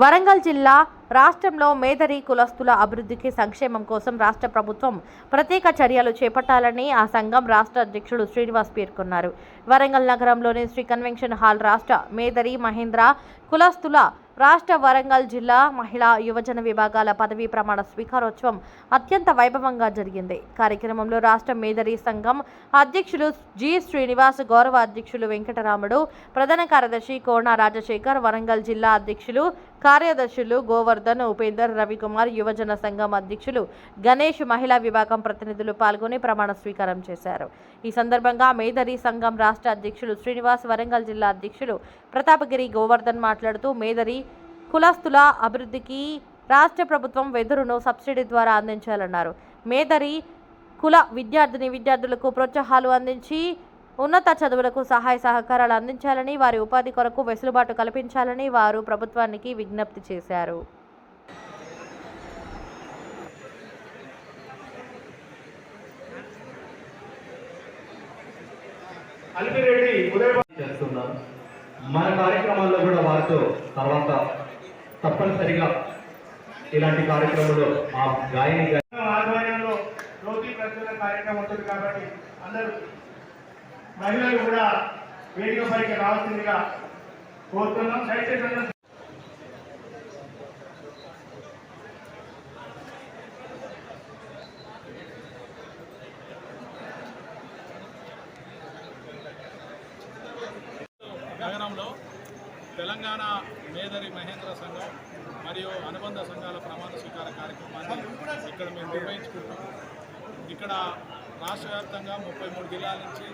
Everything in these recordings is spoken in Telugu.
వరంగల్ జిల్లా రాష్ట్రంలో మేధరీ కులస్తుల అభివృద్ధికి సంక్షేమం కోసం రాష్ట్ర ప్రభుత్వం ప్రత్యేక చర్యలు చేపట్టాలని ఆ సంఘం రాష్ట్ర అధ్యక్షుడు శ్రీనివాస్ పేర్కొన్నారు. వరంగల్ నగరంలోని శ్రీ కన్వెన్షన్ హాల్ రాష్ట్ర మేధరి మహేంద్ర కులస్తుల రాష్ట్ర వరంగల్ జిల్లా మహిళా యువజన విభాగాల పదవీ ప్రమాణ స్వీకారోత్సవం అత్యంత వైభవంగా జరిగింది. కార్యక్రమంలో రాష్ట్ర మేధరి సంఘం అధ్యక్షులు జి శ్రీనివాస్ గౌరవ అధ్యక్షులు వెంకటరాముడు ప్రధాన కార్యదర్శి కోణ రాజశేఖర్ వరంగల్ జిల్లా అధ్యక్షులు కార్యదర్శులు గోవర్ హర్షవర్ధన్ ఉపేందర్ రవికుమార్ యువజన సంఘం అధ్యక్షులు గణేష్ మహిళా విభాగం ప్రతినిధులు పాల్గొని ప్రమాణ స్వీకారం చేశారు. ఈ సందర్భంగా మేదరి సంఘం రాష్ట్ర అధ్యక్షులు శ్రీనివాస్ వరంగల్ జిల్లా అధ్యక్షులు ప్రతాపగిరి గోవర్ధన్ మాట్లాడుతూ మేదరి కులస్తుల అభివృద్ధికి రాష్ట్ర ప్రభుత్వం వెదురును సబ్సిడీ ద్వారా అందించాలన్నారు. మేదరి కుల విద్యార్థిని విద్యార్థులకు ప్రోత్సాహాలు అందించి ఉన్నత చదువులకు సహాయ సహకారాలు అందించాలని వారి ఉపాధి కొరకు వెసులుబాటు కల్పించాలని వారు ప్రభుత్వానికి విజ్ఞప్తి చేశారు. అలిపిరెడ్డి ఉదయ చేస్తున్నాం మన కార్యక్రమాల్లో కూడా వారితో తర్వాత తప్పనిసరిగా ఇలాంటి కార్యక్రమంలో ఆ గాయని ఆధ్వర్యంలో జ్యోతి ప్రచురణ కార్యక్రమం ఉంటుంది కాబట్టి అందరూ మహిళలు కూడా వేదిక పైకి రావాల్సిందిగా కోరుతున్నాం. దయచేసి అందరూ నగరంలో తెలంగాణ మేదరి మహేంద్ర సంఘం మరియు అనుబంధ సంఘాల ప్రమాణ స్వీకార కార్యక్రమాన్ని ఇక్కడ మేము నిర్వహించుకుంటాం ఇక్కడ రాష్ట్ర వ్యాప్తంగా ముప్పై మూడు జిల్లాల నుంచి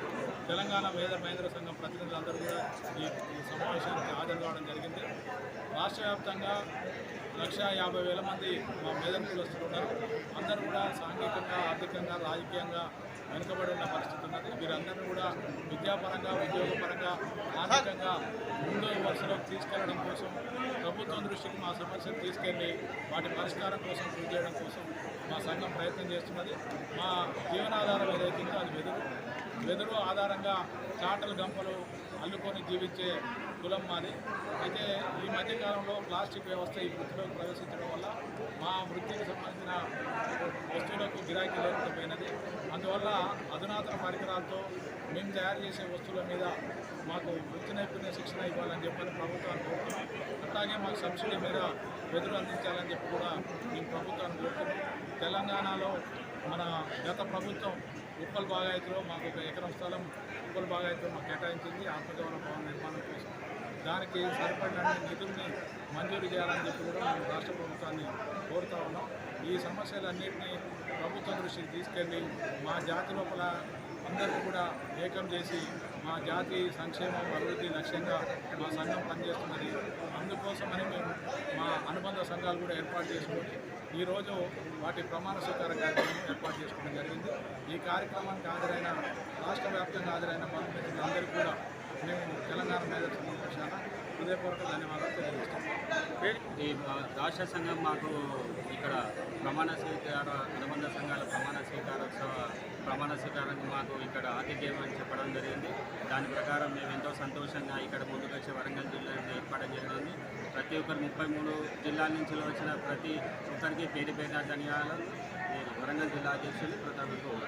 తెలంగాణ మేద మహేంద్ర సంఘం ప్రతినిధులందరూ కూడా ఈ సమావేశానికి హాజరు కావడం జరిగింది. రాష్ట్ర వ్యాప్తంగా లక్ష యాభై వేల మంది మా మేదర్ కులస్తులు ఉన్నారు. అందరూ కూడా సాంఘికంగా ఆర్థికంగా రాజకీయంగా వెనుకబడి ఉన్న పరిస్థితి ఉన్నది. వీరందరినీ కూడా విద్యాపరంగా ఉద్యోగపరంగా ఆర్థికంగా ముందు వరుసలోకి తీసుకెళ్ళడం కోసం ప్రభుత్వం దృష్టికి మా సమస్యను తీసుకెళ్ళి వాటి పరిష్కారం కోసం కృషి చేయడం కోసం మా సంఘం ప్రయత్నం చేస్తున్నది. మా జీవనాధారం ఏదైతే అది వెదురు. వెదురు ఆధారంగా చాటలు గంపలు అల్లుకొని జీవించే కులం మాది. అయితే ఈ మధ్యకాలంలో ప్లాస్టిక్ వ్యవస్థ ఈ వృత్తిలోకి ప్రవేశించడం వల్ల మా వృత్తికి సంబంధించిన వస్తువులకు గిరాకీ లేకపోయినది. అందువల్ల అధునాతన పరికరాలతో మేము తయారు చేసే వస్తువుల మీద మాకు వృత్తి నైపుణ్య శిక్షణ ఇవ్వాలని చెప్పని ప్రభుత్వాన్ని కోరుతున్నాం. అట్లాగే మాకు సబ్సిడీ మీద వెదురు అందించాలని చెప్పి కూడా మేము ప్రభుత్వాన్ని కోరుతున్నాం. తెలంగాణలో మన గత ప్రభుత్వం ఉప్పల్ బాగాయతులో మాకు ఒక ఎకరం స్థలం ఉప్పల్ బాగాయత్లో మాకు కేటాయించింది. ఆత్మగౌరవ భవన నిర్మాణం కోసం దానికి సరిపడిన నిధుల్ని మంజూరు చేయాలని చెప్పి కూడా మేము రాష్ట్ర ప్రభుత్వాన్ని కోరుతా ఉన్నాం. ఈ సమస్యలన్నింటినీ ప్రభుత్వం దృష్టికి తీసుకెళ్ళి మా జాతి లోపల అందరికీ కూడా ఏకం చేసి మా జాతి సంక్షేమం అభివృద్ధి లక్ష్యంగా మా సంఘం పనిచేస్తున్నది. అందుకోసమని మేము మా అనుబంధ సంఘాలు కూడా ఏర్పాటు చేసుకొని ఈరోజు వాటి ప్రమాణ స్వీకార కార్యక్రమం ఏర్పాటు చేసుకోవడం జరిగింది. ఈ కార్యక్రమానికి హాజరైన రాష్ట్ర వ్యాప్తంగా హాజరైన అందరికీ కూడా మేము తెలంగాణ మేధ సంఘం పక్షాన హృదయపూర్వక ధన్యవాదాలు తెలియజేస్తున్నాం. ఈ రాష్ట్ర సంఘం మాకు ఇక్కడ ప్రమాణ స్వీకార అనుబంధ సంఘాల ప్రమాణ స్వీకారోత్సవ ప్రమాణ స్వీకారానికి మాకు ఇక్కడ ఆతిథ్యం అని చెప్పడం జరిగింది. దాని ప్రకారం మేము ఎంతో సంతోషంగా ఇక్కడ ముందుకొచ్చి వరంగల్ జిల్లా ఏర్పడడం జరిగింది. ప్రతి ఒక్కరు ముప్పై మూడు జిల్లాల నుంచి వచ్చిన ప్రతి ఒక్కరికి పేరు పేరు ధన్యవాదాలు. నేను వరంగల్ జిల్లా అధ్యక్షులు ప్రతాప్ గౌడ్